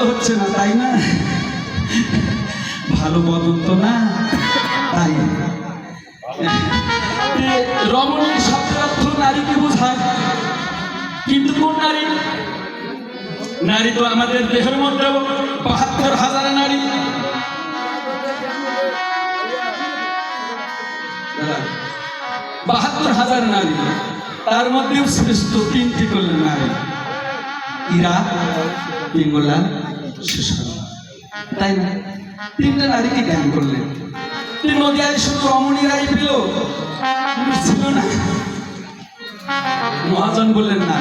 ভালো হচ্ছে না, তাই না? ভালো বদল তো না, তাই। রমণীর শব্দার্থ নারীকে বোঝায়, কিন্তু কোন নারী? নারী তো আমাদের দেহের মধ্যেও বাহাত্তর হাজার নারী। বাহাত্তর হাজার নারী, তার মধ্যেও শ্রেষ্ঠ তিনটি করলেন নারী। ইরা তাই না? তিনটে নারীকে জ্ঞান করলেন? নদিয়ায় শুধু রমণীরাই পেল? ছিল না। মহাজন বললেন, না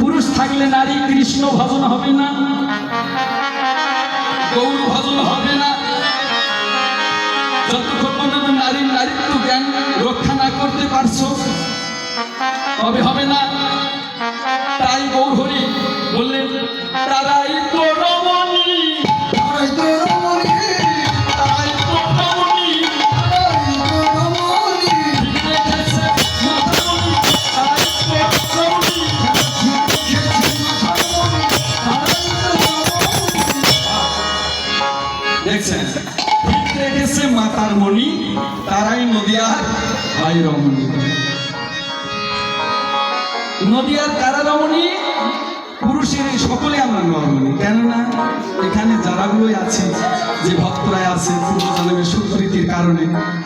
পুরুষ থাকলে নারী কৃষ্ণ ভজন হবে না, গৌর ভজন হবে না। যতক্ষণ পর্যন্ত নারীর নারীত্ব জ্ঞান রক্ষা না করতে পারছ, তবে হবে না। তাই গৌর হরি বললেন, তারাই দেখছেন? ঠিক রেখেছে মাতার মণি, তারাই নদিয়ার ভাই রমণী নদিয়ার কারা রমণী পুরুষের সকলে আমরা রমণী কেননা, এখানে যারাগুলোই আছে, যে ভক্তরা আছে, পূর্বজন্মের সুকৃতির কারণে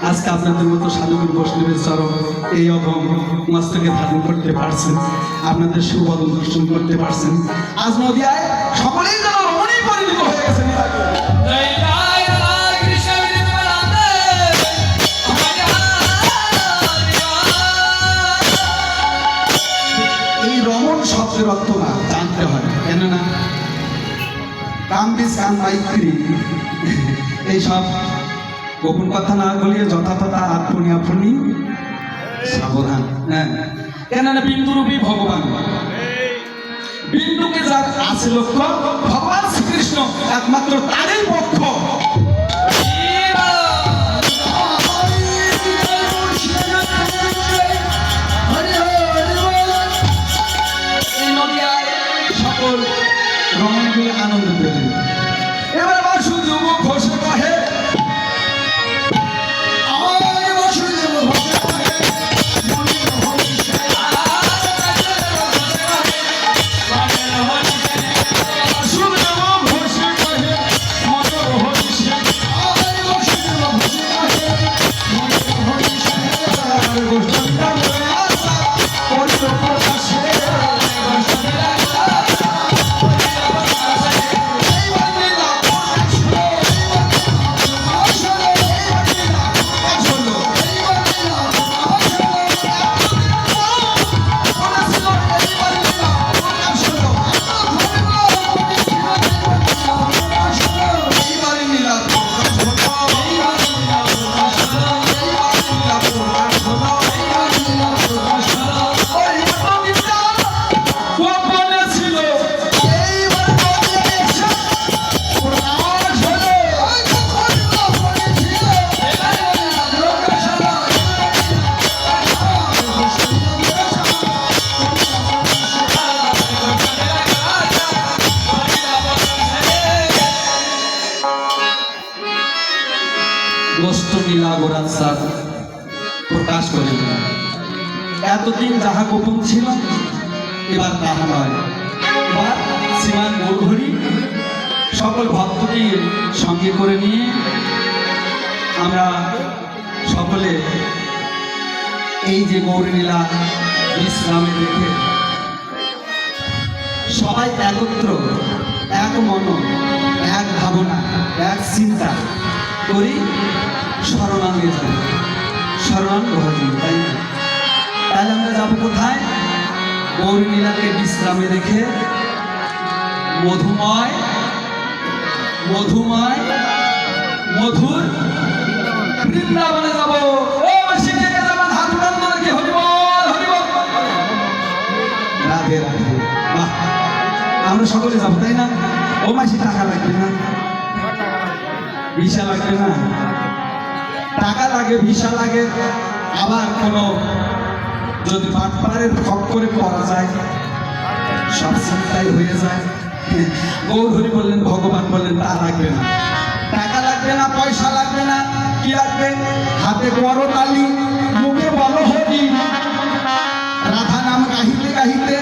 আজকে আপনাদের মতো সাধুগুরু বৈষ্ণবের চরম এই অভম মস্তকে ধারণ করতে পারছেন, আপনাদের সুবদন দর্শন করতে পারছেন। আজ নদিয়ায় সকলেই যেন রমণী পরিণত হয়ে গেছেন। মাইত্রী এইসব গোপন কথা না বলিয়ে যথাযথা আপনি আপনি সাবধান। হ্যাঁ। কেননা বিন্দুরূপী ভগবান। বিন্দুকে যার আছে লক্ষ্য, ভগবান শ্রীকৃষ্ণ একমাত্র তারই পক্ষ। এতদিন যাহা গোপন ছিল, এবার তাহা নয় এবার শ্রীমান গৌরহরি সকল ভক্তকে সঙ্গে করে নিয়ে আমরা সকলে এই যে গৌরনীলা বিশ্রামে দেখে সবাই একত্র, এক মন, এক ভাবনা, এক চিন্তা করি শরণাঙ্গে যাব শরণাঙ্গ ভজন তাই না? তাহলে আমরা যাব কোথায়? গৌরনীলাকে বিশ্রামে রেখে মধুময় মধুময়, মধুর বৃন্দাবনে যাব। আমরা সকলে যাব, তাই না? ও মাসি, টাকা লাগবে না? ভিসা লাগবে না? টাকা লাগে, ভিসা লাগে। আবার কোনো যদি পাটপাড়ের খপ করে পড়া যায়, সব চিন্তাই হয়ে যায়। গৌরহরি বললেন, ভগবান বললেন, তা লাগবে না। টাকা লাগবে না, পয়সা লাগবে না, কি লাগবে? হাতে বড় তালি, মুখে বলো হরি। রাধা নাম গাহিতে গাহিতে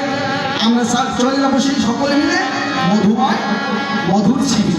আমরা চলে যাব সেই সকলে মিলে মধুময়, মধুর ছিবি